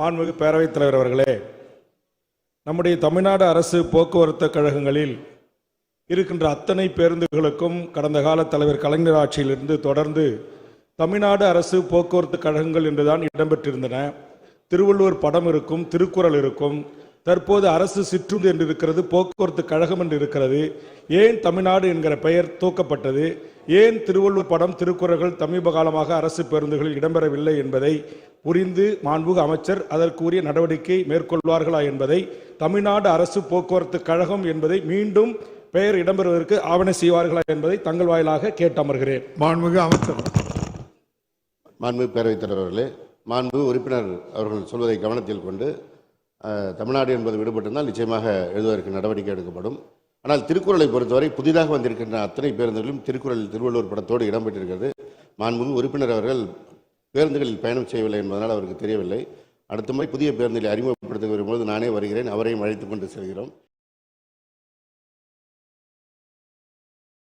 மாண்புமிகு பேரவைத் தலைவர் அவர்களே நம்முடைய தமிழ்நாடு அரசு போக்குவரத்து கழகங்களில் இருக்கின்ற அத்தனை பேருந்துகளுக்கும் கடந்த கால தலைவர் கலைஞர் ஆட்சியிலிருந்து தொடர்ந்து தமிழ்நாடு அரசு போக்குவரத்து கழகங்கள் என்றுதான் இடம்பெற்றிருந்தன. திருவள்ளுவர் படம் இருக்கும் திருக்குறள் இருக்கும் தற்போது அரசு சிற்றுந்து என்று இருக்கிறது போக்குவரத்து கழகம் என்று இருக்கிறது ஏன் தமிழ்நாடு என்கிற பெயர் தூக்கப்பட்டது? ஏன் திருவள்ளுவர் படம் திருக்குறள்கள் சமீப காலமாக அரசு பேருந்துகளில் இடம்பெறவில்லை என்பதை புரிந்து மாண்புகு அமைச்சர் அதற்குரிய நடவடிக்கை மேற்கொள்வார்களா என்பதை தமிழ்நாடு அரசு போக்குவரத்து கழகம் என்பதை மீண்டும் பெயர் இடம்பெறுவதற்கு ஆவண செய்வார்களா என்பதை தங்கள் வாயிலாக கேட்டு அமர்கிறேன் மாண்புமிகு அமைச்சர். மாண்பு பேரவைத் தலைவர் அவர்களே மாண்பு உறுப்பினர் அவர்கள் சொல்வதை கவனத்தில் கொண்டு தமிழ்நாடு என்பது விடுபட்டிருந்தால் நிச்சயமாக எழுதுவதற்கு நடவடிக்கை எடுக்கப்படும். ஆனால் திருக்குறளை பொறுத்தவரை புதிதாக வந்திருக்கின்ற அத்தனை பேருந்துகளும் திருக்குறள் திருவள்ளுவர் படத்தோடு இடம்பெற்றிருக்கிறது. மாண்புமிகு உறுப்பினர் அவர்கள் பேருந்துகளில் பயணம் செய்யவில்லை என்பதனால் அவருக்கு தெரியவில்லை. அடுத்த முறை புதிய பேருந்தில் அறிமுகப்படுத்த வரும்போது நானே வருகிறேன். அவரையும் அழைத்து கொண்டு செல்கிறோம்.